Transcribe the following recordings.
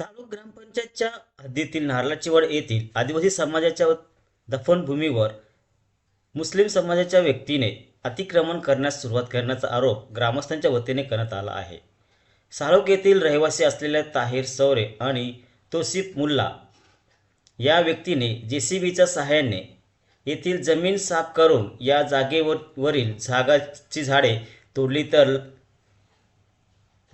चालू ग्रामपंचायतच्या हद्दीतील नारलाचीवाड येथील आदिवासी समाजाच्या दफनभूमीवर मुस्लिम समाजाच्या व्यक्तीने अतिक्रमण करण्यास सुरुवात करण्याचा आरोप ग्रामस्थांच्या वतीने करण्यात आला आहे. साळोक येथील रहिवासी असलेल्या ताहिर सौरे आणि तोसिफ मुल्ला या व्यक्तीने जे सी बीच्या सहाय्याने येथील जमीन साफ करून या जागेवर वरील झागाची झाडे तोडली तर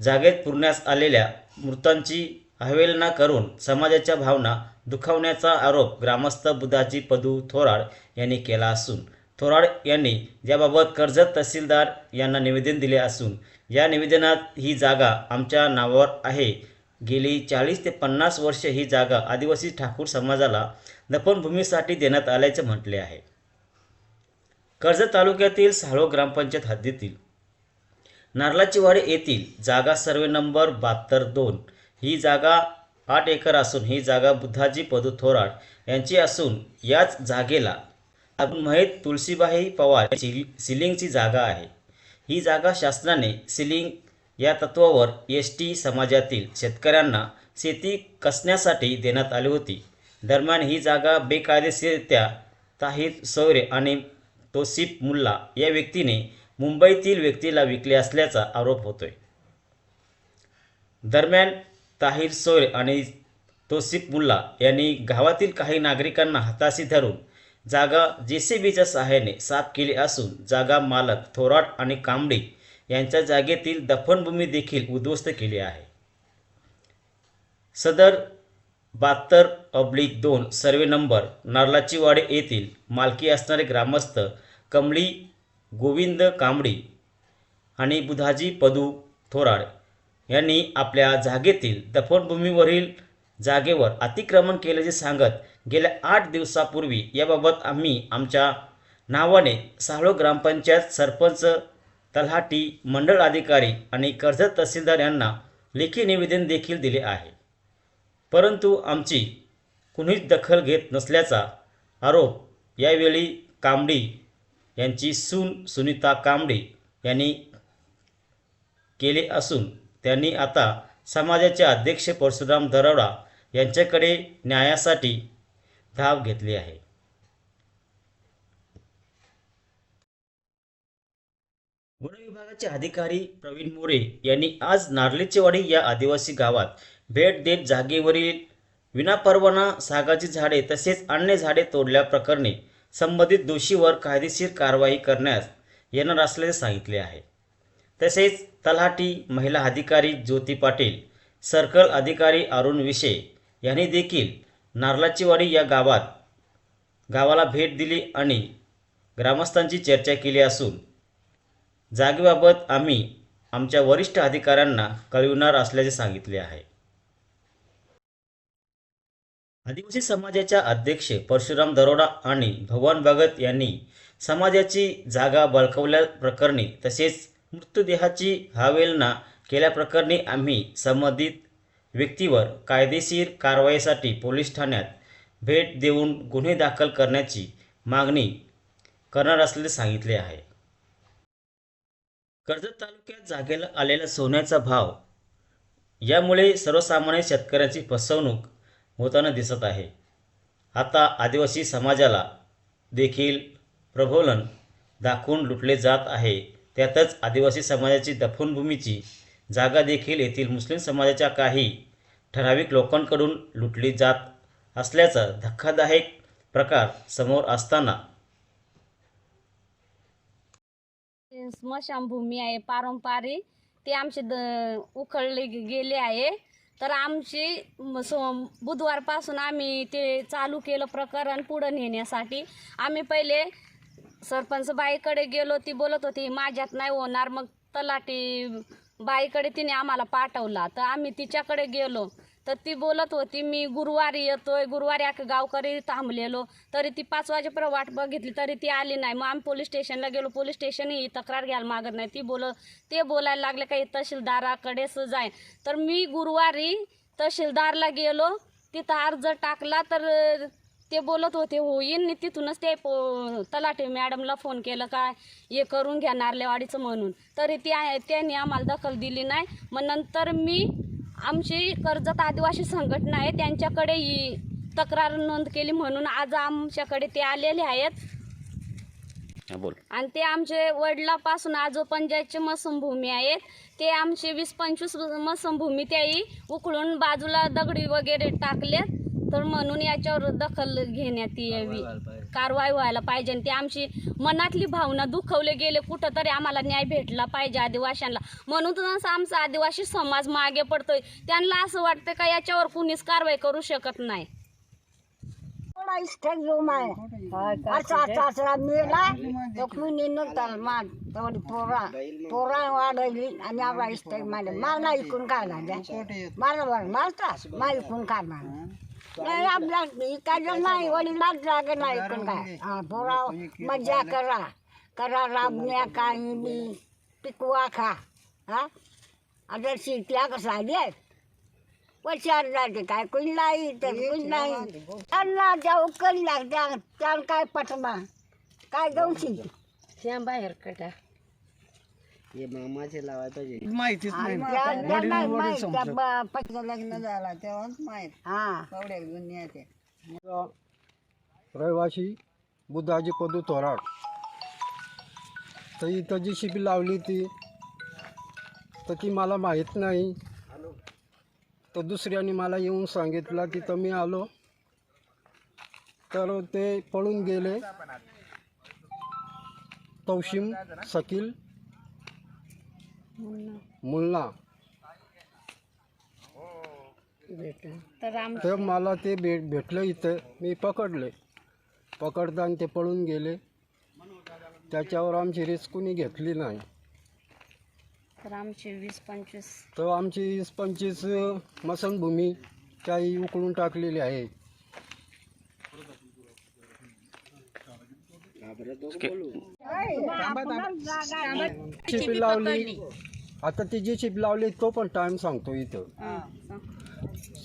जागेत पुरण्यास आलेल्या मृतांची अवहेलना करून समाजाच्या भावना दुखावण्याचा आरोप ग्रामस्थ बुधाजी पदू थोराड यांनी केला असून थोराड यांनी याबाबत कर्जत तहसीलदार यांना निवेदन दिले असून या निवेदनात ही जागा आमच्या नावावर आहे. गेली चाळीस ते पन्नास वर्ष ही जागा आदिवासी ठाकूर समाजाला दफनभूमीसाठी देण्यात आल्याचे म्हटले आहे. कर्जत तालुक्यातील साळो ग्रामपंचायत हद्दीतील नारलाचीवाडी येथील जागा सर्वे नंबर बहात्तर दोन ही जागा आठ एकर असून ही जागा बुद्धाजी पदू थोराड यांची असून याच जागेला माहीत तुळशीबाई पवार यांची सिलिंगची जागा आहे. ही जागा शासनाने सिलिंग या तत्वावर एस टी समाजातील शेतकऱ्यांना शेती कसण्यासाठी देण्यात आली होती. दरम्यान ही जागा बेकायदेशीरित्या ताहिर सौरे आणि तोसिफ मुल्ला या व्यक्तीने मुंबईतील व्यक्तीला विकले असल्याचा आरोप होतोय. दरम्यान ताहिर सोय आणि तोसिफ मुल्ला यांनी गावातील काही नागरिकांना हाताशी धरून जागा जे सी बीच्या सहाय्याने साफ केली असून जागा मालक थोराट आणि कांबडी यांच्या जागेतील दफनभूमी देखील उद्ध्वस्त केली आहे. सदर बहात्तर अब्लिक दोन सर्वे नंबर नारलाचीवाडे येथील मालकी असणारे ग्रामस्थ कमळी गोविंद कांबडी आणि बुधाजी पदू थोराड यांनी आपल्या जागेतील दफनभूमीवरील जागेवर अतिक्रमण केल्याचे सांगत गेल्या आठ दिवसापूर्वी याबाबत आम्ही आमच्या नावाने साहळो ग्रामपंचायत सरपंच तलाठी मंडळ अधिकारी आणि कर्जत तहसीलदार यांना लेखी निवेदन देखील दिले आहे. परंतु आमची कुणीच दखल घेत नसल्याचा आरोप यावेळी कांबडी यांची सून सुनीता कांबडी यांनी केले असून त्यांनी आता समाजाचे अध्यक्ष परशुराम दरोडा यांच्याकडे न्यायासाठी धाव घेतली आहे. वन विभागाचे अधिकारी प्रवीण मोरे यांनी आज नारलीचेवाडी या आदिवासी गावात भेट देत जागेवरील विनापरवाना सागाची झाडे तसेच अन्य झाडे तोडल्याप्रकरणी संबंधित दोषीवर कायदेशीर कारवाई करण्यास येणार असल्याचे सांगितले आहे. तसेच तलाठी महिला अधिकारी ज्योती पाटील सर्कल अधिकारी अरुण विशे यांनी देखील नारलाचीवाडी या गावात गावाला भेट दिली आणि ग्रामस्थांची चर्चा केली असून जागेबाबत आम्ही आमच्या वरिष्ठ अधिकाऱ्यांना कळविणार असल्याचे सांगितले आहे. आदिवासी समाजाच्या अध्यक्ष परशुराम दरोडा आणि भगवान भगत यांनी समाजाची जागा बळकवल्या प्रकरणी तसेच मृतदेहाची हावेलना केल्याप्रकरणी आम्ही संबंधित व्यक्तीवर कायदेशीर कारवाईसाठी पोलीस ठाण्यात भेट देऊन गुन्हे दाखल करण्याची मागणी करणार असल्याचे सांगितले आहे. कर्जत तालुक्यात जागेला आलेला सोन्याचा भाव यामुळे सर्वसामान्य शेतकऱ्यांची फसवणूक होताना दिसत आहे. आता आदिवासी समाजाला देखील प्रबोलन दाखवून लुटले जात आहे. त्यातच आदिवासी समाजाची दफनभूमीची जागा देखील येथील मुस्लिम समाजाच्या काही ठराविक लोकांकडून लुटली जात असल्याचा धक्कादायक प्रकार समोर असताना स्मशानभूमी आहे पारंपरिक. ते आमचे द उखळले गेले आहे. तर आमची म- बुधवारपासून आम्ही ते चालू केलं प्रकरण पुढं नेण्यासाठी. आम्ही पहिले सरपंच बाईकडे गेलो ती बोलत होती माझ्यात नाही होणार. मग तलाटी बाईकडे तिने आम्हाला पाठवला. तर आम्ही तिच्याकडे गेलो. तर ती बोलत होती मी गुरुवारी येतोय गुरुवारी अख्खं गावकरी थांबलेलो. तरी ती पाच वाजेपर्यंत वाट बघितली तरी ती आली नाही. मग आम्ही पोलीस स्टेशनला गेलो. पोलीस स्टेशन ही तक्रार घ्यायला मागत नाही. ती बोल ते बोलायला लागले काही तहसीलदाराकडेच जाय तर मी गुरुवारी तहसीलदारला गेलो. तिथं अर्ज टाकला तर ते बोलत होते होईन आणि तिथूनच ते पो तलाठी मॅडमला फोन केलं काय? हे करून घ्या नारलेवाडीचं म्हणून. तरी ती त्यांनी आम्हाला दखल दिली नाही. मग नंतर मी आमची कर्जत आदिवासी संघटना आहे त्यांच्याकडे ही तक्रार नोंद केली म्हणून आज आमच्याकडे ते आलेले आहेत. हा, बोल. आणि ते आमचे वडिलापासून आजो पंचायतचे मसमभूमी आहेत ते आमचे वीस पंचवीस मसमभूमी त्याही उकळून बाजूला दगडी वगैरे टाकलेत. तर म्हणून याच्यावर दखल घेण्यात यावी. कारवाई व्हायला पाहिजे. आणि ते आमची मनातली भावना दुखवले गेले कुठं तरी आम्हाला न्याय भेटला पाहिजे आदिवाशांना. म्हणूनच आमचा आदिवासी समाज मागे पडतोय. त्यांना असं वाटतं का याच्यावर कुणीच कारवाई करू शकत नाही. रूम मेला मान पोरा पोरा वाढवली आणि आपला इष्टक मारले मला ऐकून काय मला बरं मला ऐकून काय मारलं नाही आपल्या इकडलं नाही वडिलाच जागे नाही ऐकून काय? हा पोरा मजा करा. करा राबण्या काही बी पिकवा खा. हा? आता शिकल्या कसा आहेत पचार जाते काय कोणी नाही तर कोणी नाही. त्यांना जाऊ कधी लागत्या त्याला काय पटमा काय गवशी बाहेर कटा. माहितीच नाही. लग्न झाला तेव्हाच माहीत. हा. तेवढ्या दुनियात रहिवाशी बुद्धाजी पदू थोराड तर इथं जी शिबी लावली ती तर ती मला माहीत नाही. तर दुसऱ्याने मला येऊन सांगितलं तिथं मी आलो. तर ते पळून गेले. तौशिम शकील मुल्ला तर आम तर मला ते भेट भेटलं इथं. मी पकडले. पकडताना ते पळून गेले. त्याच्यावर आमची रिस्क कुणी घेतली नाही. तर आमचे वीस पंचवीस. तर आमची वीस पंचवीस मसनभूमी काही उकळून टाकलेली आहे. शिपी लावली. आता ती जी शिपी लावली तो पण टाइम सांगतो इथं.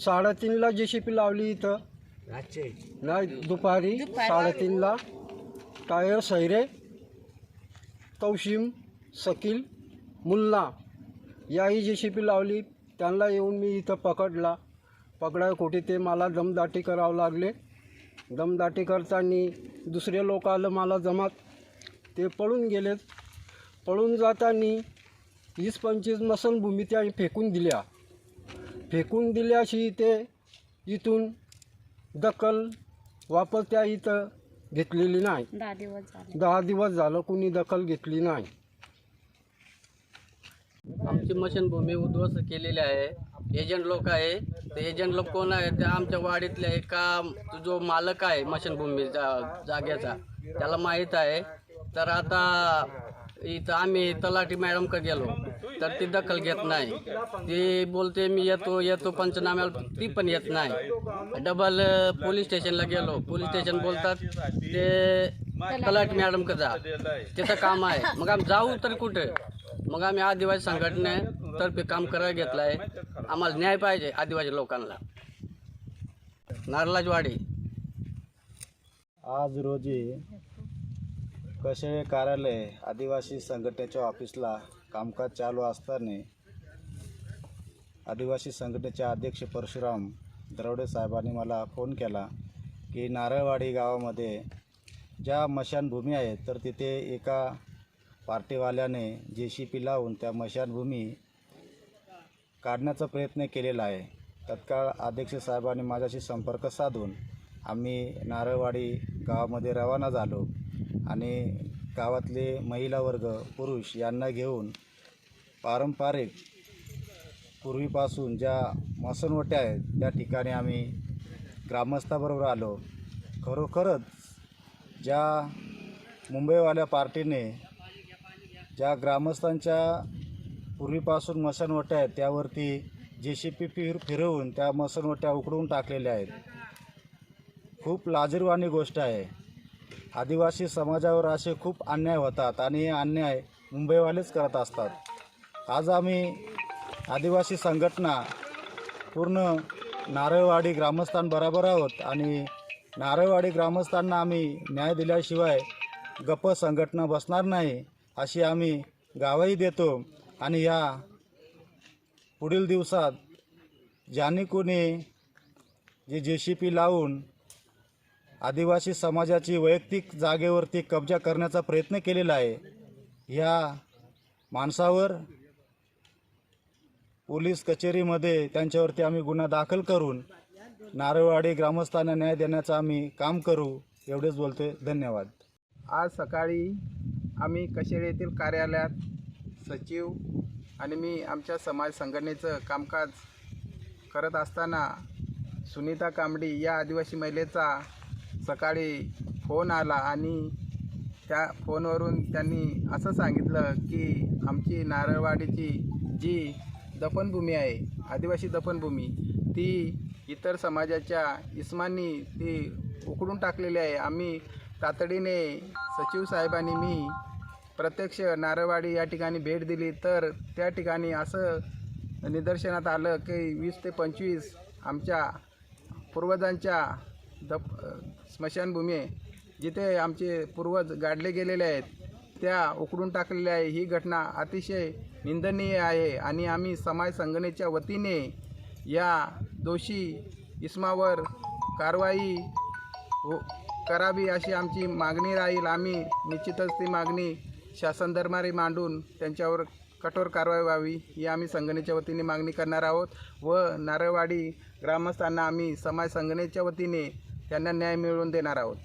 साडेतीनला जी शिपी लावली इथं. नाही दुपारी. साडेतीनला. टायर सैरे तौशिम शकील मुल्ला. याही जी शिपी लावली त्यांना येऊन मी इथं पकडला. पकडाय कुठे ते मला दमदाटी करावं लागले. दमदाटी करताना दुसरे लोक आलं मला जमात. ते पळून गेलेत. पळून जाताना वीस पंचवीस मसनभूमी त्या फेकून दिल्या. फेकून दिल्याशी ते इथून दखल वापस त्या इथं घेतलेली नाही. दहा दिवस झाले. दहा दिवस झालं कुणी दखल घेतली नाही. आमची मशनभूमी उद्ध्वस्त केलेली आहे. एजंट लोक आहे. ते एजंट लोक कोण आहे ते आमच्या वाडीतले एका जो मालक आहे मशीनभूमी जा जागेचा त्याला माहीत आहे. तर आता इथं आम्ही तलाठी मॅडमकडे गेलो. तर ती दखल घेत नाही. ती बोलते मी येतो येतो पंचनाम्याला. ती पण येत नाही. डबल पोलीस स्टेशनला गेलो. पोलीस स्टेशन बोलतात ते तलाठी मॅडमकडे जा. तिथं काम आहे. मग आम्ही जाऊ तर कुठे? मग आम्ही आदिवासी संघटनेतर्फे काम करायला घेतलं आहे. आम्हाला न्याय पाहिजे आदिवासी लोकांना. नारलाजवाडी आज रोजी कसे कार्यालय आदिवासी संघटनेच्या ऑफिसला कामकाज चालू असताना आदिवासी संघटनेचे अध्यक्ष परशुराम दरवडे साहेबांनी मला फोन केला की नारळवाडी गावामध्ये ज्या मशानभूमी आहेत तर तिथे एका पार्टीवाल्याने जे सी पी लावून त्या मशानभूमी काढण्याचा प्रयत्न केलेला आहे. तत्काळ अध्यक्ष साहेबांनी माझ्याशी संपर्क साधून आम्ही नारळवाडी गावामध्ये रवाना झालो आणि गावातले महिला वर्ग पुरुष यांना घेऊन पारंपरिक पूर्वीपासून ज्या मसनवट्या आहेत त्या ठिकाणी आम्ही ग्रामस्थाबरोबर आलो. खरोखरच ज्या मुंबईवाल्या पार्टीने ज्या ग्रामस्थांच्या पूर्वीपासून मसनवट्या आहेत त्यावरती जे सी पी फिर फिरवून त्या मसनवट्या उकडून टाकलेल्या आहेत. खूप लाजीरवाणी गोष्ट आहे. आदिवासी समाजावर असे खूप अन्याय होतात आणि हे अन्याय मुंबईवालेच करत असतात. आज आम्ही आदिवासी संघटना पूर्ण नारळवाडी ग्रामस्थांबरोबर आहोत आणि नारळवाडी ग्रामस्थांना आम्ही न्याय दिल्याशिवाय गप्प संघटना बसणार नाही. अशी आम्ही गावाही देतो. आणि या पुढील दिवसात ज्यांनी कोणी जे जे सी पी लावून आदिवासी समाजाची वैयक्तिक जागेवरती कब्जा करण्याचा प्रयत्न केलेला आहे ह्या माणसावर पोलीस कचेरीमध्ये त्यांच्यावरती आम्ही गुन्हा दाखल करून नारळवाडी ग्रामस्थांना न्याय देण्याचं आम्ही काम करू एवढेच बोलतोय. धन्यवाद. आज सकाळी आम्ही कशेळी येथील कार्यालयात सचिव आणि मी आमच्या समाज संघटनेचं कामकाज करत असताना सुनीता कांबडी या आदिवासी महिलेचा सकाळी फोन आला आणि त्या फोनवरून त्यांनी असं सांगितलं की आमची नारळवाडीची जी दफनभूमी आहे आदिवासी दफनभूमी ती इतर समाजाच्या इस्मांनी ती उकडून टाकलेली आहे. आम्ही तातडीने सचिव साहेबांनी मी प्रत्यक्ष नारळवाडी या ठिकाणी भेट दिली तर त्या ठिकाणी असं निदर्शनात आलं की वीस ते पंचवीस आमच्या पूर्वजांच्या दप स्मशानभूमी जिथे आमचे पूर्वज गाडले गेलेले आहेत त्या उकडून टाकलेल्या आहे. ही घटना अतिशय निंदनीय आहे आणि आम्ही समाज संघटनेच्या वतीने या दोषी इस्मावर कारवाई हो करावी अशी आमची मागणी राहील. आम्ही निश्चितच ती मागणी शासन दरबारी मांडून त्यांच्यावर कठोर कारवाई व्हावी ही आम्ही संघटनेच्या वतीने मागणी करणार आहोत व नारळवाडी ग्रामस्थांना आम्ही समाज संघटनेच्या वतीने त्यांना न्याय मिळवून देणार आहोत.